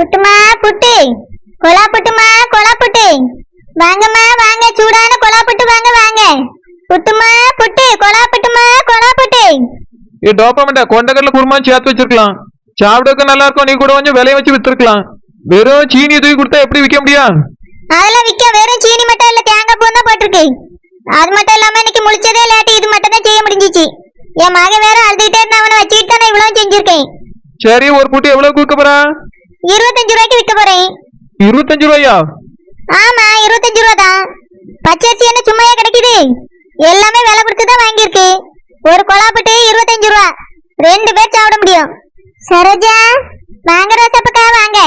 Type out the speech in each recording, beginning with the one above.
புட்டுமா புட்டு? கொலா புட்டுமா கொலா புட்டு? வாங்கம்மா வாங்க சூடான கொலா புட்டு வாங்க வாங்க. புட்டுமா புட்டு? கொலா புட்டுமா கொலா புட்டு? ஏ டோப்பமெண்டா கொண்டக்கடல குருமா சேர்த்து வச்சிருக்கலாம். சாப்பிடக்க நல்லா இருக்கும். நீ கூட கொஞ்சம் விலைய வச்சு வித்துருக்கலாம். வெறும் சீனி தூக்கி கொடுத்தா எப்படி விற்க முடியும்? அதெல்லாம் விக்க வெறும் சீனி மட்டும் இல்ல தேங்காய் பூ தான் போட்டிருக்கு. அது மட்டும் இல்லாம இன்னைக்கு முழிச்சதே லேட்டு இது மட்டும் தான் செய்ய முடிஞ்சிச்சு. என் மகன் வேற அழுதுகிட்டே இருந்தா அவனை வச்சுக்கிட்டு தான் நான் இவ்வளவு செஞ்சிருக்கேன். சரி ஒரு புட்டு எவ்வளவு கொடுக்க போறா? இருபத்தஞ்சு ரூபாய்க்கு விற்க போறேன். இருபத்தஞ்சு ரூபாயா? ஆமா இருபத்தஞ்சு ரூபா தான். பச்சரிசி என்ன சும்மாயே கிடைக்குது? எல்லாமே விலை கொடுத்து தான் வாங்கியிருக்கு ஒரு கொலாப்பட்டு இருபத்தஞ்சு ரூபா. ரெண்டு பேர் சாப்பிட முடியும். சரோஜா வாங்க ரோசப்பக்கா வாங்க.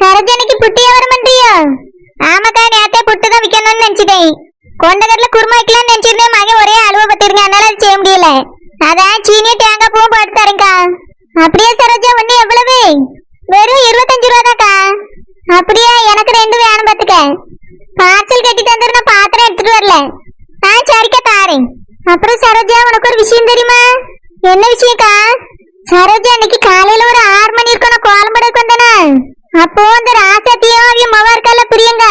சரோஜா இன்னைக்கு புட்டியா வர பண்றியோ ஆமாக்கா நேத்தே புட்டு தான் விற்கணும்னு நினைச்சிட்டேன். கொண்டகடல குருமா வைக்கலாம்னு நினைச்சிருந்தேன். மகன் ஒரே அலுவ பத்திருங்க அதனால அது செய்ய முடியல. அதான் சீனி தேங்காய் பூவும் போட்டு தரேன்க்கா. அப்படியே சரோஜா ஒண்ணு எவ்வளவு? வெறும் இருபத்தஞ்சு ரூபா தான்க்கா. அப்படியா? எனக்கு ரெண்டு வேணும் பாத்துக்க பார்சல் கட்டி தந்துரு பாத்திரம் எடுத்துட்டு வரல. ஆ சரிக்கா தாரேன். அப்புறம் சரோஜா உனக்கு ஒரு விஷயம் தெரியுமா? என்ன விஷயம்க்கா? சரோஜா அன்னைக்கு காலையில ஒரு ஆறு மணி இருக்கும் நான் கோலம்படைக்கு வந்தேனா. அப்போ அந்த ராசத்தியும் அவிய மவ இருக்கல பிரியங்க.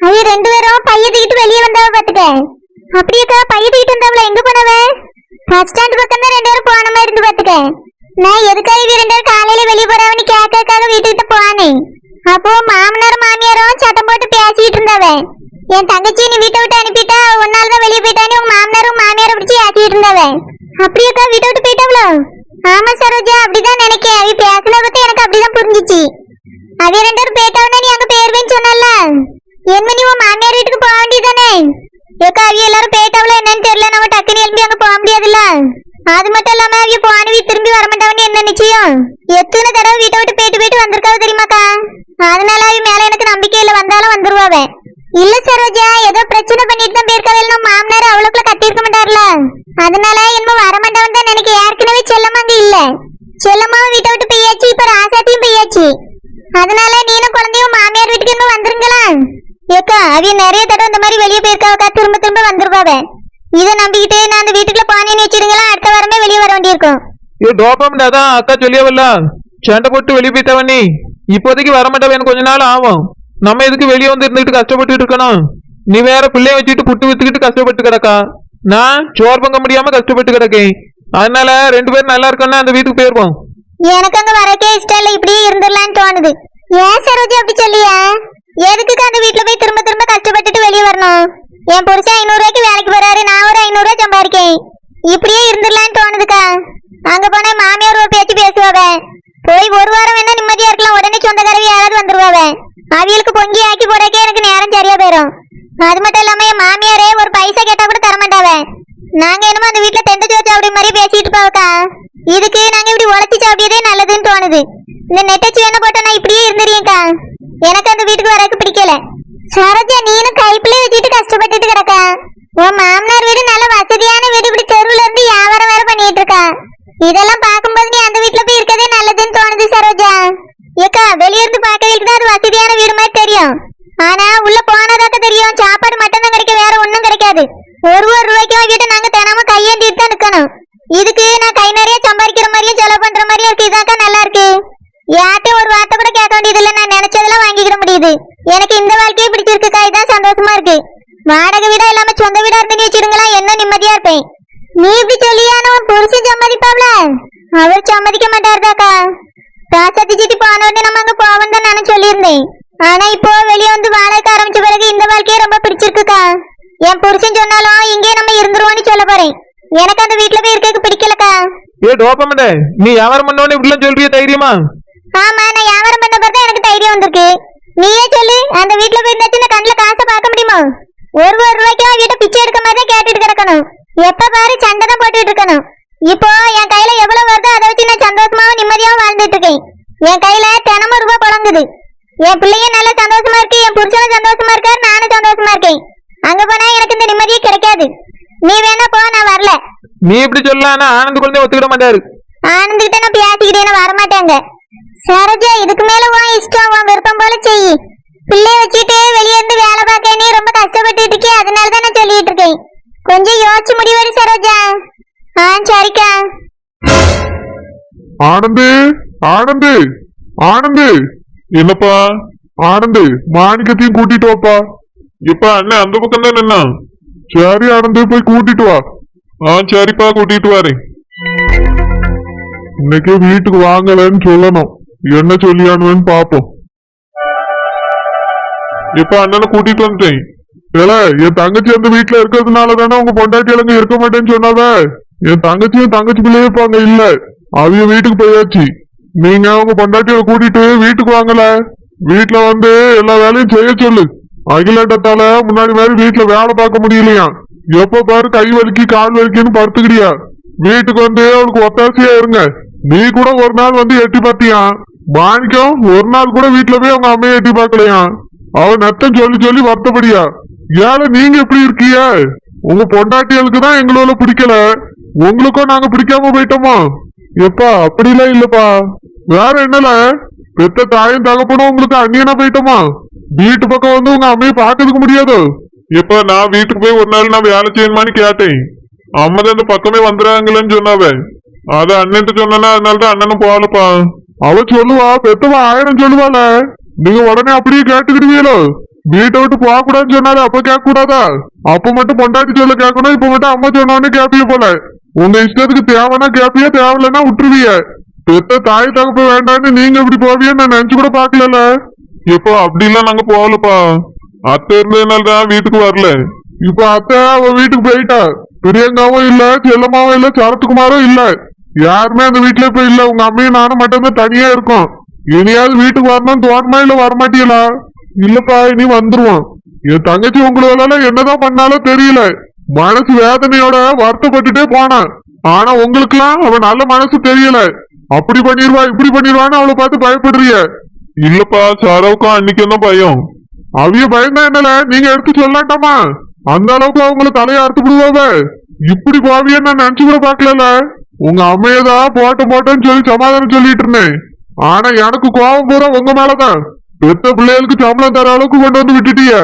அவிய ரெண்டு பேரும் பையத்துக்கிட்டு வெளியே வந்தவ பாத்துக்க அப்படியேக்கா பையத்துக்கிட்டு தூக்கிட்டு எங்க போனவ? பஸ் ஸ்டாண்ட் பக்கம் தான் ரெண்டு பேரும் போன மாதிரி இருந்து பார்த்துக்க. நான் எதுக்காக இது ரெண்டு பேரும் காலையில வெளியே போறவனு கேட்கறதுக்காக வீட்டுக்கிட்ட போனேன். அப்போ மாமனாரும் மாமியாரும் சத்தம் போட்டு பேசிட்டு இருந்தாவ. என் தங்கச்சி நீ வீட்டை விட்டு அனுப்பிட்டா உன்னால தான் வெளியே போயிட்டான்னு உங்க மாமனாரும் மாமியாரும் பிடிச்சி ஏசிட்டு இருந்தாவ. அப்படியேக்கா வீட்டை விட்டு போயிட்டாவளோ? ஆமா சரோஜா அப்படிதான் நினைக்கேன். அவ பேசுனத பத்தி எனக்கு அப்படிதான் புரிஞ்சிச்சு. அவ ரெண்டு பேரும் போயிட்டாவனா நீ அங்க போயிருவேன்னு சொன்னல என்ன நீ உன் மாமியார் வீட்டுக்கு போக வேண்டியதானே ஏக்கா அவிய எல்லாரும் போயிட்டாவளோ என்னன்னு தெரியல. நம்ம டக்குன்னு எழுப்பி அங்க போக முடியாதுல்ல. அது மட்டும் இல்லாம அவிய போனவி திரும்பி வரமாட்டாவன்னு என்ன நிச்சயம்? எத்தனை தடவை வீட்டை விட்டு போயிட்டு போயிட்டு வந்திருக்காவ தெரியுமாக்கா? அதனால அவ மேல எனக்கு நம்பிக்கை இல்ல வந்தாலும் வந்துருவாவ இல்ல சரோஜா ஏதோ பிரச்சனை பண்ணிட்டு தான் போயிருக்காவ. நம்ம மாமனார் அவளுக்குள்ள கத்திருக்க மாட்டார்ல. அதனால என்னமோ வரமாட்டவன் தான் எனக்கு ஏற்கனவே செல்லமாங்க அங்க இல்ல. செல்லமாவும் வீட்டை விட்டு போயாச்சு இப்ப ராசாத்தியும் போயாச்சு. அதனால நீனும் குழந்தையும் மாமியார் வீட்டுக்கு இன்னும் வந்துருங்களா? ஏக்கா அவிய நிறைய தடவை இந்த மாதிரி வெளியே போயிருக்காவக்கா திரும்ப திரும்ப வந்துருவாவ இதை நம்பிக்கிட்டே நான் அந்த வீட்டுக்குள்ள பானேன்னு வச்சிருங்களா அடுத்த வாரமே வெளியே வர வேண்டியிருக்கும். ஏ டோப்பமெண்டா தான் அக்கா சொல்லியாவல்ல. சண்டை போட்டு வெளியே போயிட்டவ நீ. இப்போதைக்கு வர மாட்டவ எனக்கு கொஞ்ச நாள் ஆகும். நம்ம எதுக்கு வெளியே வந்து இருந்துட்டு கஷ்டப்பட்டுட்டு இருக்கணும்? நீ வேற பிள்ளைய வச்சுட்டு புட்டு வித்துக்கிட்டு கஷ்டப்பட்டு கிடக்கா? நான் சோறு பங்க முடியாம கஷ்டப்பட்டு கிடக்கேன். அதனால ரெண்டு பேரும் நல்லா இருக்கோம்னா அந்த வீட்டுக்கு போயிருப்போம். எனக்கு அங்க வரக்கே இஷ்டம் இல்ல. இப்படியே இருந்துடலாம்னு தோணுது. ஏன் சரோஜா அப்படி சொல்லியா? எதுக்கு அந்த வீட்டுல போய் திரும்ப திரும்ப கஷ்டப்பட்டுட்டு வெளியே வரணும்? என் புருஷன் ஐநூறு ரூபாய்க்கு வேலைக்கு போறாரு. நான் ஒரு ஐநூறு ரூபாய் சம்பாதிக்கேன். இப்படியே இருந்துடலான்னு தோணுதுக்கா. அங்க போனா மாமியார் ஒரு பேச்சு பேசுவாவ. போய் ஒரு வாரம் வேணா நிம்மதியா இருக்கலாம். உடனே சொந்தக்காரவி யாராவது வந்துருவாவ. அவியலுக்கு பொங்கி ஆக்கி போடக்கே எனக்கு நேரம் சரியா போயிடும் அது மட்டும் இல்லாம என் மாமியாரே ஒரு பைசா கேட்டா கூட தரமாட்டாவ. நாங்க என்னமோ அந்த வீட்டுல தெண்ட சோச்சு அப்படி மாதிரி பேசிட்டு போவக்கா இதுக்கு நாங்க இப்படி உழைச்சி சாப்பிட்டதே நல்லதுன்னு தோணுது. இந்த நெட்டச்சி வேணா போட்டா நான் இப்படியே இருந்துருக்கேன்க்கா எனக்கு அந்த வீட்டுக்கு வரக்கு பிடிக்கல. சரோஜா நீனும் கைப்பிள்ளை வச்சுட்டு கஷ்டப்பட்டுட்டு கிடக்க. உன் மாமனார் வீடு நல்ல வசதியான வீடு இப்படி தெருவுல இருந்து வியாபாரம் வேற பண்ணிட்டு இருக்கா இதெல்லாம் பார்க்கும்போது நீ அந்த வீட்டுல போய் இருக்கதே நல்லதுன்னு தோணுது சரோஜா ஏக்கா வெளிய இருந்து பார்க்கறதுக்கு தான் அது வசதியான வீடு மாதிரி தெரியும் ஆனா உள்ள போனதாக்க தெரியும் சாப்பாடு மட்டும் தான் கிடைக்கும் வேற ஒண்ணும் கிடைக்காது ஒரு ஒரு ரூபாய்க்கு வாங்கிட்டு நாங்க தினமும் கையேந்திட்டு தான் நிக்கணும் இதுக்கு நான் கை நிறைய சம்பாதிக்கிற மாதிரியும் செலவு பண்ற மாதிரியும் இருக்கு இதாக்கா நல்லா இருக்கு யார்ட்டையும் ஒரு வார்த்தை கூட கேட்க வேண்டியது இல்ல நான் நினைச்சதெல்லாம் முடியுது எனக்கு இந்த வாழ்க்கையே பிடிச்சிருக்குக்கா. இதான் சந்தோஷமா இருக்கு. வாடகை வீடா இல்லாம சொந்த வீடா இருந்து வச்சிருங்களா என்ன நிம்மதியா இருப்பேன். நீ இப்படி சொல்லியான உன் புருஷன் சம்மதிப்பாப்ல? அவர் சம்மதிக்க மாட்டாருதாக்கா. ராசத்தி சிட்டி போன உடனே நம்ம அங்க போவோம் தான் நான் சொல்லியிருந்தேன். ஆனா இப்போ வெளியே வந்து வாடகை ஆரம்பிச்ச பிறகு இந்த வாழ்க்கையே ரொம்ப பிடிச்சிருக்குக்கா. என் புருஷன் சொன்னாலும் இங்கே நம்ம இருந்துருவோம்னு சொல்ல போறேன். எனக்கு அந்த வீட்டுல போய் இருக்க பிடிக்கலக்கா. ஏ டோப்பமெண்டா நீ வியாபாரம் பண்ணோன்னு இப்படிலாம் சொல்றிய தைரியமா? ஆமா நான் வியாபாரம் பண்ண பார்த்தா எனக்கு தைரியம் வந்திருக்கு. நீயே சொல்லு அந்த வீட்டுல போய் இந்த கண்ணுல காசை பார்க்க முடியுமா? ஒரு ஒரு ரூபாய்க்கு வீட்டை பிச்சை எடுக்க மாதிரி கேட்டுட்டு கிடக்கணும். எப்ப பாரு சண்டை தான் போட்டுட்டு இருக்கணும். இப்போ என் கையில எவ்வளவு வருதோ அதை வச்சு நான் சந்தோஷமாவும் நிம்மதியாவும் வாழ்ந்துட்டு இருக்கேன். என் கையில தினமும் ரூபாய் புழங்குது. என் பிள்ளைங்க நல்லா சந்தோஷமா இருக்கு என் புருஷனும் சந்தோஷமா இருக்காரு நானும் சந்தோஷமா இருக்கேன். அங்க போனா எனக்கு இந்த நிம்மதியே கிடைக்காது. நீ வேணா போ நான் வரல. நீ இப்படி சொல்லலாம் ஆனந்த் குழந்தை ஒத்துக்கிட மாட்டாரு. ஆனந்துகிட்ட நான் பேசிக்கிட்டே நான் வரமாட்டேங்க. சரோஜா இதுக்கு மேல உன் இஷ்டம் உன் விருப்பம் போல செய். பிள்ளைய வச்சுட்டு வெளியே இருந்து வேலை பார்க்க நீ ரொம்ப கஷ்டப்பட்டு இருக்கே அதனால தான் நான் சொல்லிட்டு இருக்கேன். கொஞ்சம் யோசிச்சு முடிவெடு சரோஜா. ஆ சரிக்கா. ஆனந்து ஆனந்து ஆனந்து. என்னப்பா? ஆனந்து மாணிக்கத்தையும் கூட்டிட்டு வாப்பா. இப்ப அண்ணன் அந்த பக்கம் தான் என்ன சரி ஆனந்து போய் கூட்டிட்டு வா. ஆ சரிப்பா கூட்டிட்டு வரேன். இன்னைக்கு வீட்டுக்கு வாங்கலன்னு சொல்லணும். என்ன சொல்லியானுன்னு பாப்போம். இப்ப அண்ணனை கூட்டிட்டு வந்துட்டேன். ஏல என் தங்கச்சி அந்த வீட்டுல இருக்கிறதுனால தானே உங்க பொண்டாட்டி இலங்க இருக்க மாட்டேன்னு சொன்னாவ? என் தங்கச்சியும் தங்கச்சி பிள்ளையே இருப்பாங்க இல்ல. அவங்க வீட்டுக்கு போயாச்சு. நீங்க உங்க பொண்டாட்டியை கூட்டிட்டு வீட்டுக்கு வாங்கல. வீட்டுல வந்து எல்லா வேலையும் செய்ய சொல்லு. அகிலண்டத்தால முன்னாடி மாதிரி வீட்டுல வேலை பார்க்க முடியலையா? எப்ப பாரு கை வலிக்கு கால் வலிக்குன்னு படுத்துக்கிடியா வீட்டுக்கு வந்து அவளுக்கு ஒத்தாசையா இருங்க. நீ கூட ஒரு நாள் வந்து எட்டி பார்த்தியா? மாணிக்கம் ஒரு நாள் கூட வீட்டுல போய் அவங்க அம்மையை எட்டி பார்க்கலையா? அவ நத்தம் சொல்லி சொல்லி வருத்தப்படியா? ஏல நீங்க எப்படி இருக்கீங்க? உங்க பொண்டாட்டிகளுக்கு தான் எங்களோட பிடிக்கல. உங்களுக்கும் நாங்க பிடிக்காம போயிட்டோமா? எப்பா அப்படிலாம் இல்லப்பா. வேற என்னல? பெத்த தாயும் தகப்பனும் உங்களுக்கு அந்நியனா போயிட்டோமா? வீட்டு பக்கம் வந்து உங்க அம்மையை பார்க்கறதுக்கு முடியாது. எப்ப நான் வீட்டுக்கு போய் ஒரு நாள் நான் வேலை செய்யணுமான்னு கேட்டேன். அம்மா தான் இந்த பக்கமே வந்துடுறாங்களேன்னு சொன்னாவே. அது அண்ணன் சொன்னா அதனாலதான் அண்ணனும் போகலப்பா. அவ சொல்லுவா பெத்தவா ஆயிரம் சொல்லுவாள நீங்க உடனே அப்படியே கேட்டுக்கிடுவீங்களோ? வீட்டை விட்டு போக கூடாதுன்னு சொன்னாலும் அப்ப கேட்க கூடாதா அப்ப மட்டும் பொண்டாட்டி சொல்ல கேட்கணும் இப்ப மட்டும் அம்மா சொன்னோன்னு கேப்பிய போல. உங்க இஷ்டத்துக்கு தேவைன்னா கேப்பிய தேவையில்லைன்னா விட்டுருவிய பெத்த தாய் தகப்ப வேண்டாம்னு நீங்க இப்படி போவியன்னு நான் நினைச்சு கூட பாக்கல இப்போ அப்படிலாம் நாங்க போகலப்பா. அத்தை இருந்ததுனால தான் வீட்டுக்கு வரல. இப்ப அத்தை அவ வீட்டுக்கு போயிட்டா. பிரியங்காவும் இல்ல செல்லம்மாவும் இல்ல சரத்குமாரும் இல்ல. யாருமே அந்த வீட்டுல இப்ப இல்ல. உங்க அம்மையும் நானும் மட்டும்தான் தனியா இருக்கோம். இனியாவது வீட்டுக்கு வரணும் தோணுமா இல்ல வரமாட்டீங்களா? இல்லப்பா இனி வந்துருவோம். என் தங்கச்சி உங்களால என்னதான் பண்ணாலும் தெரியல. மனசு வேதனையோட வருத்தப்பட்டுட்டே போனான் ஆனா உங்களுக்குலாம் அவன் நல்ல மனசு தெரியல. அப்படி பண்ணிடுவா இப்படி பண்ணிடுவான்னு அவளை பார்த்து பயப்படுறிய. இல்லப்பா சாரவுக்கும் அன்னைக்கு என்ன பயம்? அவிய பயந்தா என்னல? நீங்க எடுத்து சொல்லலாட்டாமா அந்த அளவுக்கு அவங்களை தலையை அறுத்து விடுவாங்க இப்படி போவியன்னு நான் நினைச்சு கூட பாக்கல உங்க அம்மையதான் போட்ட போட்டேன்னு சொல்லி சமாதானம் சொல்லிட்டு இருந்தேன். ஆனா எனக்கு கோபம் பூரா உங்க மேலதான். பெத்த பிள்ளைகளுக்கு சம்பளம் தர அளவுக்கு கொண்டு வந்து விட்டுட்டீங்க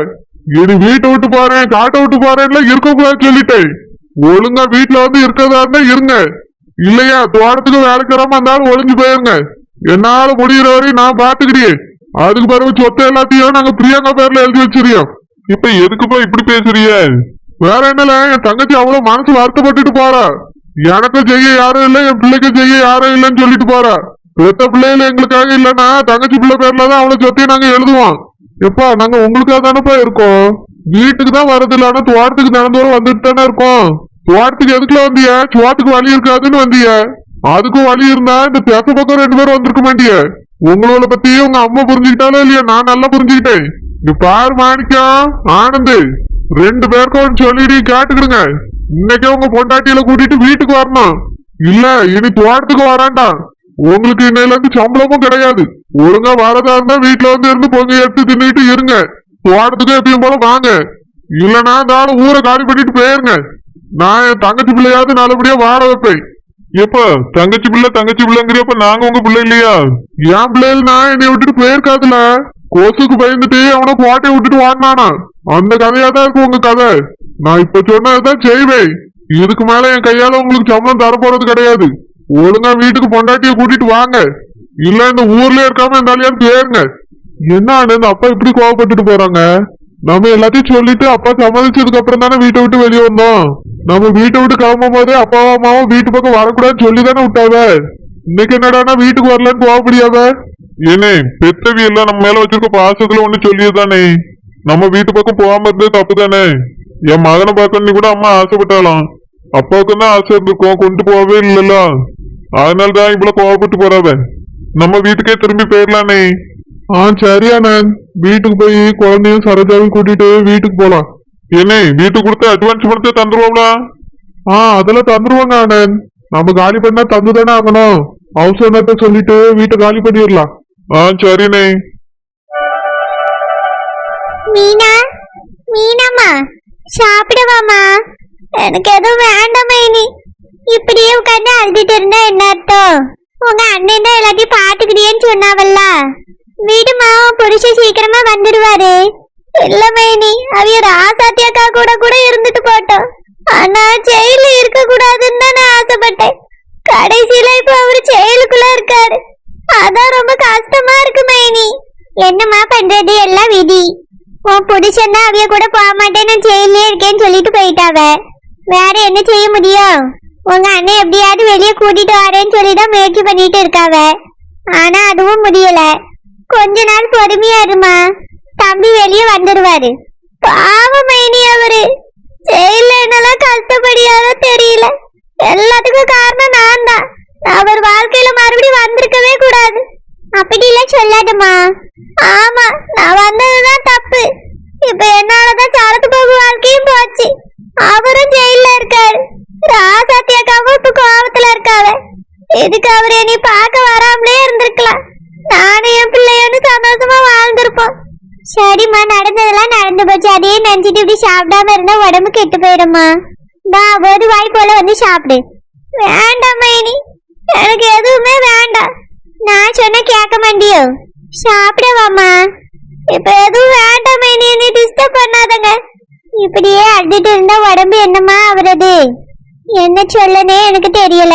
இனி வீட்டை விட்டு போறேன் காட்டை விட்டு போறேன்ல இருக்கக்கூடாது சொல்லிட்டேன். ஒழுங்கா வீட்டுல வந்து இருக்கிறதா இருந்தா இருங்க. இல்லையா தோட்டத்துக்கு வேலைக்கு இருந்தாலும் ஒளிஞ்சு போயிருங்க. என்னால முடியிற வரையும் நான் பாத்துக்கிறேன் அதுக்கு பிறகு சொத்தை எல்லாத்தையும் நாங்க பிரியங்கா பேர்ல எழுதி வச்சிருக்கோம். இப்ப எதுக்குப்பா இப்படி பேசுறீங்க? வேற என்னல என் தங்கச்சி அவ்வளவு மனசு வருத்தப்பட்டுட்டு போறா. எனக்கும் செய்ய யாரும் இல்லை என் பிள்ளைக்கும் செய்ய யாரும் இல்லைன்னு சொல்லிட்டு போறா. பெத்த பிள்ளைகள் எங்களுக்காக இல்லைன்னா தங்கச்சி பிள்ளை பேர்ல தான் அவனை சொத்தையும் நாங்க எழுதுவோம். எப்பா நாங்க உங்களுக்காக தானேப்பா இருக்கோம்? வீட்டுக்கு தான் வரது இல்ல ஆனா தோட்டத்துக்கு நடந்தோறும் வந்துட்டு தானே இருக்கோம். தோட்டத்துக்கு எதுக்குல வந்திய? சோத்துக்கு வழி இருக்காதுன்னு வந்திய. அதுக்கும் வழி இருந்தா இந்த பேச பக்கம் ரெண்டு பேரும் வந்திருக்க மாட்டிய. உங்களோட பத்தி உங்க அம்மா புரிஞ்சுக்கிட்டாலும் இல்லையா நான் நல்லா புரிஞ்சுக்கிட்டேன். நீ பாரு மாணிக்கம் ஆனந்து ரெண்டு பேருக்கும் சொல்லிடு கேட்டுக்கிடுங்க. இன்னைக்கே உங்க பொண்டாட்டியில கூட்டிட்டு வீட்டுக்கு வரணும். இல்ல இனி தோட்டத்துக்கு வராண்டா. உங்களுக்கு இன்னையில இருந்து சம்பளமும் கிடையாது. ஒழுங்கா வரதா இருந்தா வீட்டுல வந்து இருந்து பொங்கி எடுத்து தின்னுட்டு இருங்க. தோட்டத்துக்கு எப்பயும் போல வாங்க. இல்லனா நானும் ஊரை காலி பண்ணிட்டு போயிருங்க. நான் என் தங்கச்சி பிள்ளையாவது நல்லபடியா வாட வைப்பேன். எப்ப? தங்கச்சி பிள்ளை தங்கச்சி பிள்ளைங்கிறப்ப நாங்க உங்க பிள்ளை இல்லையா? என் பிள்ளைகள் நான் என்னை விட்டுட்டு போயிருக்காதுல. கொசுக்கு பயந்துட்டு அவனை கோட்டையை விட்டுட்டு வாங்கினானா அந்த கதையா தான் இருக்கும் உங்க கதை. நான் இப்ப சொன்னதுதான் செய்வேன். இதுக்கு மேல என் கையால உங்களுக்கு சம்பளம் தரப்போறது கிடையாது. ஒழுங்கா வீட்டுக்கு பொண்டாட்டிய கூட்டிட்டு வாங்க. இல்ல இந்த ஊர்ல இருக்காம இந்த ஆளையாவது போயிருங்க என்ன இந்த அப்பா இப்படி கோவப்பட்டுட்டு போறாங்க? நம்ம எல்லாத்தையும் சொல்லிட்டு அப்பா சம்மதிச்சதுக்கு அப்புறம் தானே வீட்டை விட்டு வெளியே வந்தோம். நம்ம வீட்டை விட்டு கிளம்பும் போதே அப்பாவும் அம்மாவும் வீட்டு பக்கம் வரக்கூடாதுன்னு சொல்லி தானே விட்டாவ? இன்னைக்கு என்னடானா வீட்டுக்கு வரலன்னு கோவப்படியாவ? ஏனே பெத்தவி எல்லாம் நம்ம மேல வச்சிருக்க பாசத்துல ஒண்ணு சொல்லியதானே நம்ம வீட்டு பக்கம் போகாம இருந்தது தப்பு தானே என் மகனை பார்க்கணும்னு கூட அம்மா ஆசைப்பட்டாலாம் அப்பாவுக்கு தான் ஆசை இருந்திருக்கும் கொண்டு போகவே இல்லைல்ல. அதனால தான் இவ்வளவு கோவப்பட்டு போறாவ நம்ம வீட்டுக்கே திரும்பி போயிடலானே. ஆ சரி வீட்டுக்கு போய் குழந்தையும் சரோஜாவையும் கூட்டிட்டு வீட்டுக்கு போலாம். என்ன வீட்டுக்கு கொடுத்து அட்வான்ஸ் பணத்தை தந்துருவோம்ல ஆ அதெல்லாம் தந்துருவாங்க அண்ணன். நம்ம காலி பண்ணா தந்து தானே ஆகணும். ஹவுஸ் சொல்லிட்டு வீட்டை காலி பண்ணிடலாம். ஆ சரிண்ணே. மீனா? மீனாமா சாப்பிடுவாமா? எனக்கு எதுவும் வேண்டாம் மைனி இப்படியே உட்காந்து அழுதுட்டு இருந்தா என்ன அர்த்தம்? உங்க அண்ணன் தான் எல்லாத்தையும் பாத்துக்கிட்டேன்னு சொன்னாவல்ல. வீடுமா புருஷ புருஷன் சீக்கிரமா வந்துடுவாரு இல்ல மைனி அவிய ராசாத்தியாக்கா கூட கூட இருந்துட்டு போட்டோம். ஆனா ஜெயில இருக்க கூடாதுன்னு தான் நான் ஆசைப்பட்டேன். கடைசியில இப்ப அவரு ஜெயிலுக்குள்ள இருக்காரு. அதான் ரொம்ப கஷ்டமா இருக்கு மைனி உன் புடிச்சன்னா அவிய கூட போக மாட்டேன் நான் ஜெயிலே இருக்கேன்னு சொல்லிட்டு போயிட்டாவ. வேற என்ன செய்ய முடியும்? உங்க அண்ணன் எப்படியாவது வெளியே கூட்டிட்டு வரேன்னு சொல்லி தான் முயற்சி பண்ணிட்டு இருக்காவ. ஆனா அதுவும் முடியல. கொஞ்ச நாள் பொறுமையா இருமா. தம்பி வெளியே வந்துடுவாரு பாவம் மைனி அவரு. ஜெயில என்னெல்லாம் கஷ்டப்படியாதோ தெரியல. எல்லாத்துக்கும் காரணம் நான் தான் அவர் வாழ்க்கையில மறுபடியும் வந்திருக்கவே கூடாது. அப்படிலாம் சொல்லாதம்மா. ஆமா நான் வந்ததுதான் தப்பு. இப்ப என்னாலதான் சரத்து பாபு வாழ்க்கையும் போச்சு. அவரும் ஜெயில இருக்காரு. ராசாத்தியக்காவும் இப்ப கோபத்துல இருக்காவ. எதுக்கு அவர் என்னை பார்க்க வராமலே இருந்திருக்கலாம். நானும் என் பிள்ளையோன்னு சந்தோஷமா வாழ்ந்திருப்போம். சரிம்மா நடந்ததெல்லாம் நடந்து போச்சு. அதையே நினைச்சிட்டு இப்படி சாப்பிடாம இருந்தா உடம்பு கெட்டு போயிடும்மா நான் ஒரு வாய் போல வந்து சாப்பிடு. வேண்டாம் மைனி எனக்கு எதுவுமே வேண்டாம். நான் சொன்ன கேட்க மாட்டியோ? சாப்பிடவாமா? இப்ப எதுவும் வேண்டாமே நீ என்னை டிஸ்டர்ப் பண்ணாதங்க. இப்படியே அழுதுட்டு இருந்தா உடம்பு என்னம்மா ஆகுறது என்ன சொல்லனே எனக்கு தெரியல.